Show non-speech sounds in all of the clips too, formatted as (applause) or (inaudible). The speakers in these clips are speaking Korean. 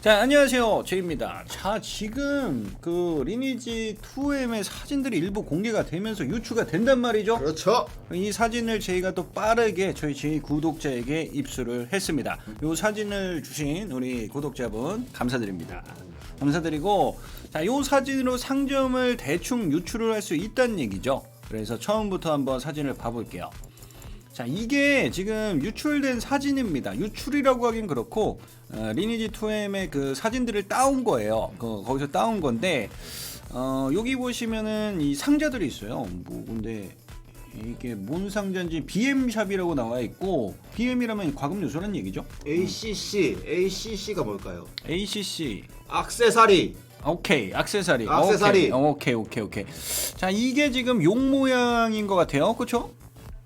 자 안녕하세요. 제입니다. 자 지금 그 리니지 2M의 사진들이 일부 공개가 되면서 유추가 된단 말이죠. 그렇죠. 이 사진을 저희가 또 빠르게 저희 제 구독자에게 입수를 했습니다. 이 사진을 주신 우리 구독자분 감사드립니다. 감사드리고 자이 사진으로 상점을 대충 유추를 할 수 있다는 얘기죠. 그래서 처음부터 한번 사진을 봐볼게요 자 이게 지금 유출된 사진입니다. 유출이라고 하긴 그렇고 어, 리니지 2M의 그 사진들을 따온 거예요. 그, 거기서 따온 건데 어, 여기 보시면은 이 상자들이 있어요. 뭐 근데 이게 뭔 상자인지 BM샵이라고 나와 있고 BM이라면 과금 요소란 얘기죠. ACC, ACC가 뭘까요? ACC 악세사리. 오케이 액세서리 액세서리. 오케이 오케이 오케이 오케이 자 이게 지금 용 모양인 것 같아요 그쵸?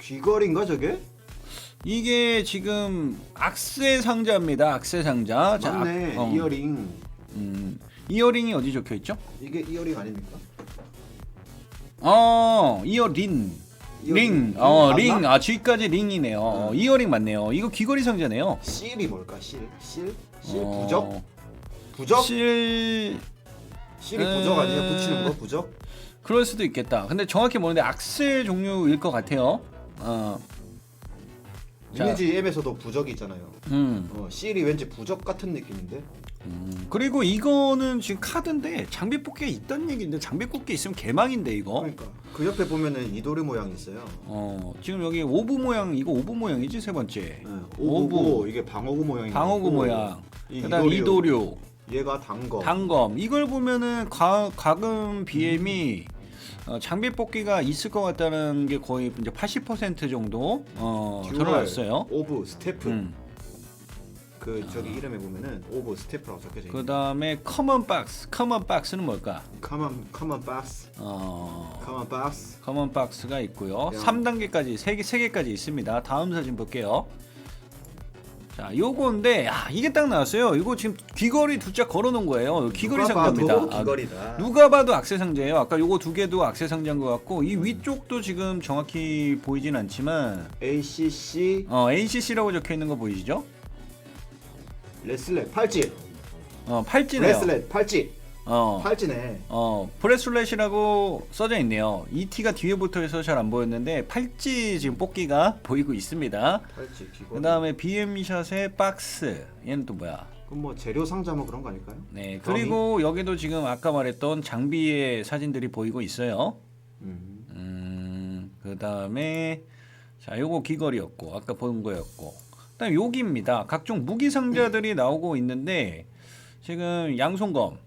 귀걸이인가 저게? 이게 지금 악세 상자입니다. 악세 상자. 자, 맞네. 악- 어, 이어링. 음, 이어링이 어디 적혀 있죠? 이게 이어링 아닙니까? 어, 이어링. 링. 이어링. 어, 맞나? 링. 아, G까지 링이네요. 어, 이어링 맞네요. 이거 귀걸이 상자네요. 실이 뭘까? 실? 실? 실 어, 부적? 부적? 실 실이 부적 아니에요? 에- 붙이는 거 부적? 그럴 수도 있겠다. 근데 정확히 모르는데 악세 종류일 것 같아요. 어. 자. 리니지 M에서도 부적이 있잖아요. 음. 어, 실이 왠지 부적 같은 느낌인데. 음. 그리고 이거는 지금 카드인데 장비 뽑기가 있다는 얘기인데 장비 뽑기 있으면 개망인데 이거. 그러니까 그 옆에 보면은 이도리 모양이 있어요. 어, 지금 여기 오브 모양 이거 오브 모양이지 세 번째. 네, 오브. 오브고 이게 방어구 모양이 방어구 모양. 이 그다음 이도류. 이도류, 얘가 단거. 단검. 이걸 보면은 과, 과금 BM이 어, 장비 뽑기가 있을 것 같다는 게 거의 이제 80% 정도 어, 듀얼, 드러났어요. 오브 스태프. 음. 그 저기 이름에 보면은 오브 스태프라고 적혀져 있는. 그 다음에 커먼 박스. 커먼 박스는 뭘까? 커먼 커먼 박스. 어, 커먼 박스. 커먼 박스가 있고요. 야. 3단계까지 3개, 3개까지 있습니다. 다음 사진 볼게요. 자, 요건데 야, 이게 딱 나왔어요. 이거 지금 귀걸이 두 짝 걸어 놓은 거예요. 귀걸이 누가 상자입니다. 봐도 아, 귀걸이다. 누가 봐도 악세 상자예요. 아까 요거 두 개도 악세 상자인 것 같고 이 위쪽도 지금 정확히 보이진 않지만 ACC 어, ACC라고 적혀 있는 거 보이시죠? 레슬렛 팔찌. 어, 팔찌네요. 레슬렛 팔찌. 어. 팔찌네. 어, 브레슬렛이라고 써져 있네요. ET가 뒤에 붙어 있어서 잘 안 보였는데 팔찌 지금 뽑기가 보이고 있습니다. 팔찌 귀걸이. 그다음에 BM샷의 박스. 얘는 또 뭐야? 그럼 뭐 재료 상자 뭐 그런 거 아닐까요? 네. 그리고 여기도 지금 아까 말했던 장비의 사진들이 보이고 있어요. 음. 음, 그다음에 자, 요거 귀걸이였고 아까 본 거였고. 그다음 여기입니다. 각종 무기 상자들이 나오고 있는데 지금 양손검.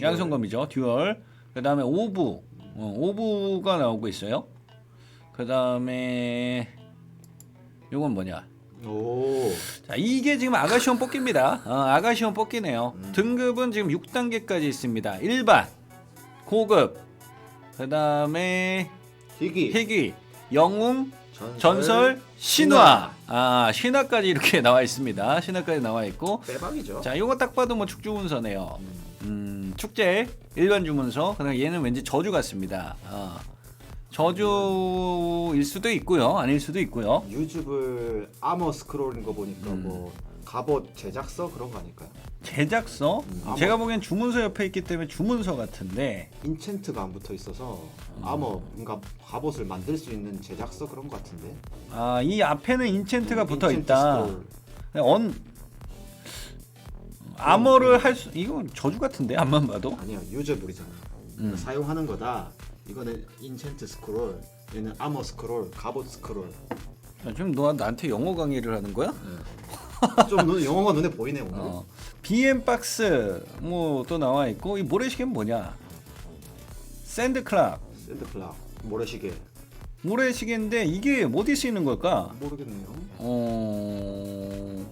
양손검이죠. 듀얼. 그 다음에 오브, 어, 오브가 나오고 있어요. 그 다음에 요건 뭐냐? 오. 자, 이게 지금 아가시온 뽑기입니다. 어, 아가시온 뽑기네요. 등급은 지금 6단계까지 있습니다. 일반, 고급, 그 다음에 희귀. 희귀, 영웅, 전설. 전설, 신화. 아, 신화까지 이렇게 (laughs) 나와 있습니다. 신화까지 나와 있고. 대박이죠. 자, 요거 딱 봐도 뭐 축주 문서네요. 음, 축제, 일반 주문서. 그다음 얘는 왠지 저주 같습니다. 어. 저주일 수도 있고요. 아닐 수도 있고요. 유튜브 아머 스크롤인 거 보니까 음. 뭐 갑옷 제작서 그런 거 아닐까요? 제작서? 음, 제가 보기엔 주문서 옆에 있기 때문에 주문서 같은데 인챈트가 안 붙어 있어서 아머 그러니까 갑옷을 만들 수 있는 제작서 그런 거 같은데. 아 이 앞에는 인챈트가 음, 붙어 있다. 스크롤. 언 아머를 할 수 이건 저주 같은데 앞만 봐도 아니야 유저블이잖아. 음. 사용하는 거다. 이거는 인챈트 스크롤. 얘는 아머 스크롤, 갑옷 스크롤. 야, 지금 너 나한테 영어 강의를 하는 거야? 좀 눈, 영어가 눈에 보이네 오늘. 어. BM 박스 뭐 또 나와 있고 이 모래시계는 뭐냐? 샌드클락 샌드클락 모래시계 모래시계인데 이게 어디 쓰이는 걸까? 모르겠네요. 어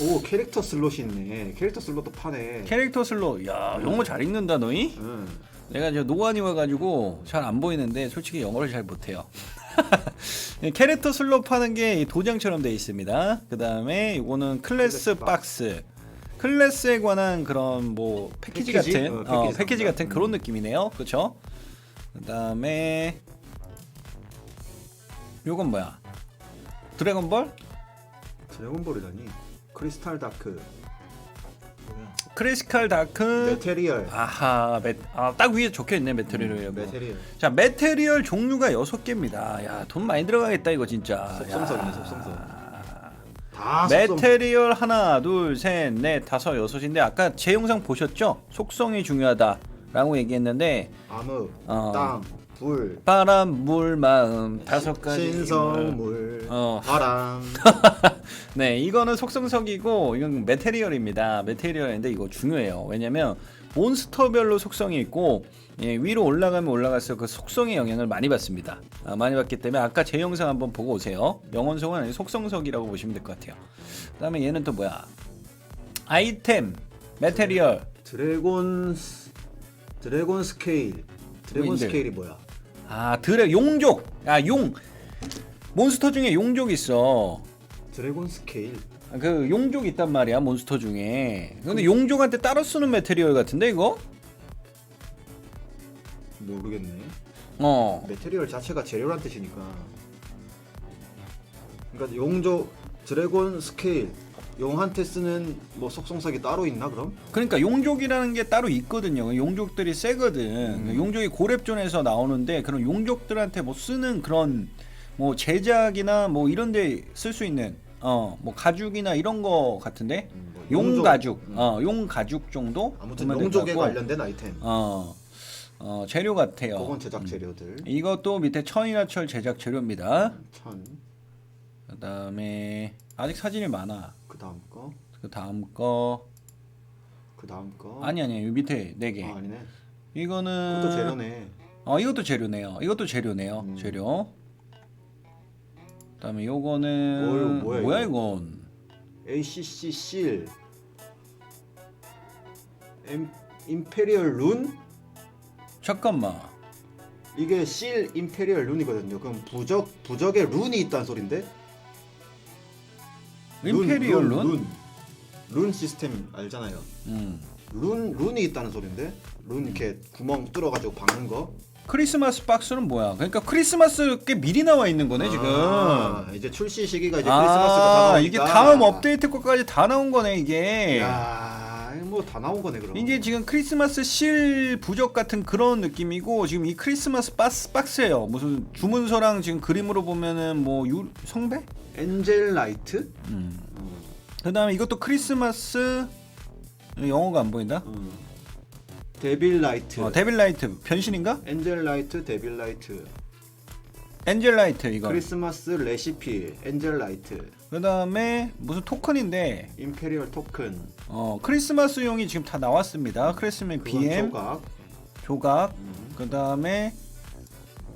오 캐릭터 슬롯이 있네. 캐릭터 슬롯도 파네. 캐릭터 슬롯 야 영어 잘 읽는다 너희? 응. 내가 저 노안이 와가지고 잘 안 보이는데 솔직히 영어를 잘 못해요. 예, (laughs) 캐릭터 슬롯 파는 게 도장처럼 되어 있습니다. 그 다음에 이거는 클래스 클래스 박스. 클래스에 관한 그런 뭐 패키지, 패키지? 같은 어, 어, 패키지 패키지. 같은 그런 느낌이네요. 그렇죠? 그 다음에 요건 뭐야? 드래곤볼? 드래곤볼이라니. 크리스탈 다크. 크리스칼 다크 메테리얼. 아하 메, 아, 딱 위에 적혀있네 메테리얼 음, 메테리얼. 자 메테리얼 종류가 여섯 개입니다 야 돈 많이 들어가겠다 이거 진짜 속성석이네, 야. 속성석. 다. 메테리얼 하나 둘셋넷 다섯 여섯인데 아까 제 영상 보셨죠 속성이 중요하다 라고 얘기했는데 암흑, 어. 땅, 불, 바람 물 마음 다섯 가지 신성물, 어. 바람. (laughs) 네, 이거는 속성석이고 이건 메테리얼입니다. 메테리얼인데 이거 중요해요. 왜냐면 몬스터별로 속성이 있고 예, 위로 올라가면 올라갈수록 그 속성의 영향을 많이 받습니다. 아, 많이 받기 때문에 아까 제 영상 한번 보고 오세요. 아니고 속성석이라고 보시면 될 것 같아요. 그다음에 얘는 또 뭐야? 아이템, 메테리얼. 드래곤 스- 드래곤 스케일. 드래곤 뭐인데? 스케일이 뭐야? 아, 드래 용족. 아, 용. 몬스터 중에 용족 있어. 드래곤 스케일. 아, 그 용족 있단 말이야 몬스터 중에 근데 용족한테 따로 쓰는 메테리얼 같은데 이거? 모르겠네. 어 메테리얼 자체가 재료란 뜻이니까. 그러니까 용조 드래곤 스케일. 용한테 쓰는 뭐 속성석이 따로 있나 그럼? 그러니까 용족이라는 게 따로 있거든요 그 용족들이 세거든 그 용족이 고렙존에서 나오는데 그런 용족들한테 뭐 쓰는 그런 뭐 제작이나 뭐 이런 데 쓸 수 있는 어 뭐 가죽이나 이런 거 같은데 음, 뭐 용 용족. 가죽 음. 어용 가죽 정도 아무튼 보면 될것 용족에 같고, 관련된 아이템. 어, 어 재료 같아요 그건 제작 재료들. 이것도 밑에 천이나 철 제작 재료입니다 천. 그다음에 아직 사진이 많아. 그 다음 거. 그 다음 거 그 다음 거. 아니 아니 요 밑에 네 개. 아, 아니네. 이거는 그것도 재료네. 어 이것도 재료네요. 이것도 재료네요. 음. 재료. 그다음에 요거는 어휴, 뭐야, 이거? 이건? ACC 실. 엠, 임페리얼 룬? 잠깐만. 이게 실 임페리얼 룬이거든요. 그럼 부적 부적에 룬이 있다는 소린데? 임페리얼 룬? 룬, 룬 시스템 알잖아요. 음. 룬 룬이 있다는 소린데? 룬 이렇게 구멍 뚫어가지고 박는 거. 크리스마스 박스는 뭐야? 그러니까 크리스마스 꽤 미리 나와 있는 거네 지금. 아, 이제 출시 시기가 이제 크리스마스가 다 아. 이게 다음 업데이트 것까지 다 나온 거네 이게. 야, 뭐다 나온 거네 그럼. 이게 지금 크리스마스 실 부적 같은 그런 느낌이고 지금 이 크리스마스 박스 박스예요. 무슨 주문서랑 지금 그림으로 보면은 뭐 유, 성배? 엔젤 라이트? 음. 음. 그다음에 이것도 크리스마스 영어가 안 보인다. 음. 데빌 라이트. 어, 데빌 라이트 변신인가? 엔젤 라이트, 데빌 라이트. 엔젤 라이트 이거. 크리스마스 레시피, 엔젤 라이트. 그다음에 무슨 토큰인데 임페리얼 토큰. 어 크리스마스용이 지금 다 나왔습니다. 크리스마스 BM 조각. 조각. 음. 그다음에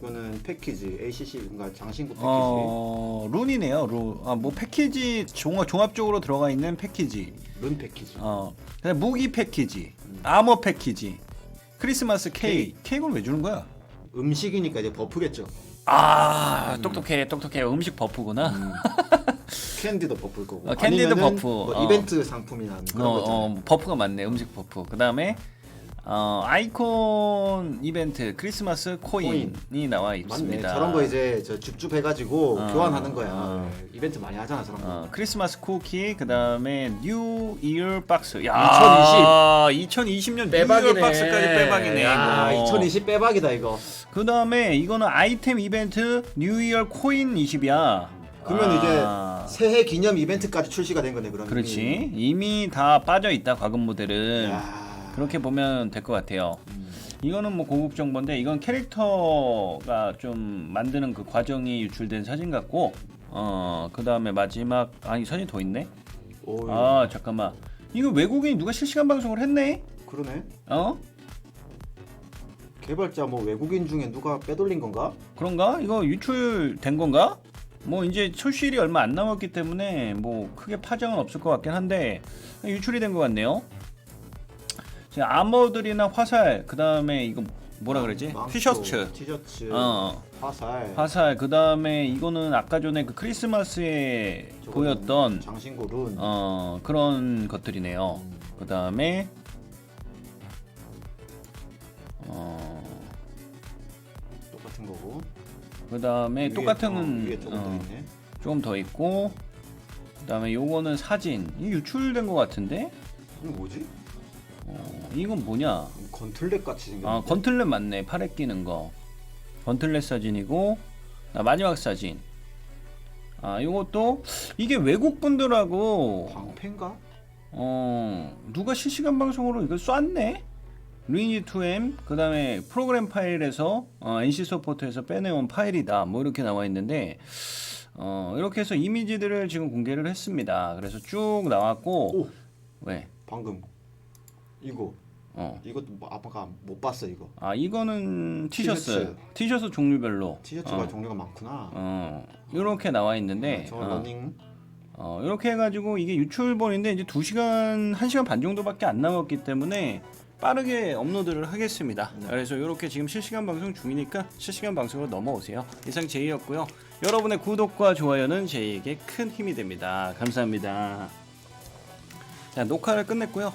그거는 패키지, ACC 그러니까 장신구 패키지. 어 룬이네요. 룬. 아 뭐 패키지 종합 종합적으로 들어가 있는 패키지. 룬 패키지. 어. 그다음에 무기 패키지. 아머 패키지. 크리스마스 케이크. 케이크는 왜 주는 거야? 음식이니까 이제 버프겠죠. 아 똑똑해 똑똑해 음식 버프구나. 음. (laughs) 캔디도 버프일 거고. 어, 캔디도 아니면은 버프. 뭐 어. 이벤트 상품이나 그런 어, 거잖아요. 어, 버프가 많네 음식 버프 그 다음에 어, 아이콘 이벤트 크리스마스 코인이 나와 맞네. 있습니다 저런 거 이제 저 줍줍 해가지고 어, 교환하는 거야. 어. 네, 이벤트 많이 하잖아 저런 거. 어, 크리스마스 쿠키 그 다음에 뉴 이어 박스 야 2020년 뉴 이어 박스까지 빼박이네 야, 이거. 2020 빼박이다 이거. 그 다음에 이거는 아이템 이벤트 뉴 이어 코인 20이야 그러면 아, 이제 새해 기념 이벤트까지 출시가 된 거네 그러면. 그렇지 이미 다 빠져 있다 과금 모델은 야. 그렇게 보면 될 것 같아요 음. 이거는 뭐 고급 정보인데 이건 캐릭터가 좀 만드는 그 과정이 유출된 사진 같고 어 그 다음에 마지막 아니 사진 더 있네 오. 아 잠깐만 이거 외국인이 누가 실시간 방송을 했네 그러네. 어 개발자 뭐 외국인 중에 누가 빼돌린 건가? 그런가 이거 유출된 건가 뭐 이제 출시일이 얼마 안 남았기 때문에 뭐 크게 파장은 없을 것 같긴 한데 유출이 된 것 같네요 지금 아머들이나 화살 그 다음에 이거 뭐라 그러지 망토, 티셔츠 티셔츠. 어 화살. 화살 그 다음에 이거는 아까 전에 그 크리스마스에 저거는 보였던 장신구 룬. 어 그런 것들이네요. 음. 그 다음에 어 똑같은 거고. 그 다음에 위에- 똑같은 어, 위에 조금 어, 더 있네. 조금 더 있고 그 다음에 요거는 사진 이 유출된 것 같은데 이거 뭐지? 어, 이건 뭐냐? 건틀렛 같이 생겼는데. 아 건틀렛 맞네. 팔에 끼는 거. 건틀렛 사진이고 아, 마지막 사진. 아 요것도 이게 외국 분들하고 방패인가? 어 누가 실시간 방송으로 이걸 쐈네? 루이지 2M 그 다음에 프로그램 파일에서 어, NC 소프트에서 빼내온 파일이다 뭐 이렇게 나와 있는데 어 이렇게 해서 이미지들을 지금 공개를 했습니다 그래서 쭉 나왔고 오 왜? 방금 이거 어. 이것도 뭐 아빠가 못 봤어 이거. 아 이거는 티셔츠 티셔츠. 티셔츠 종류별로 티셔츠가 어, 종류가 많구나. 어 이렇게 나와 있는데 저 어, 러닝 어, 이렇게 해가지고 이게 유출본인데 이제 2시간, 1시간 반 정도밖에 안 남았기 때문에 빠르게 업로드를 하겠습니다. 네. 그래서 이렇게 지금 실시간 방송 중이니까 실시간 방송으로 넘어오세요. 이상 제이였고요. 여러분의 구독과 좋아요는 제이에게 큰 힘이 됩니다. 감사합니다. 자, 녹화를 끝냈고요.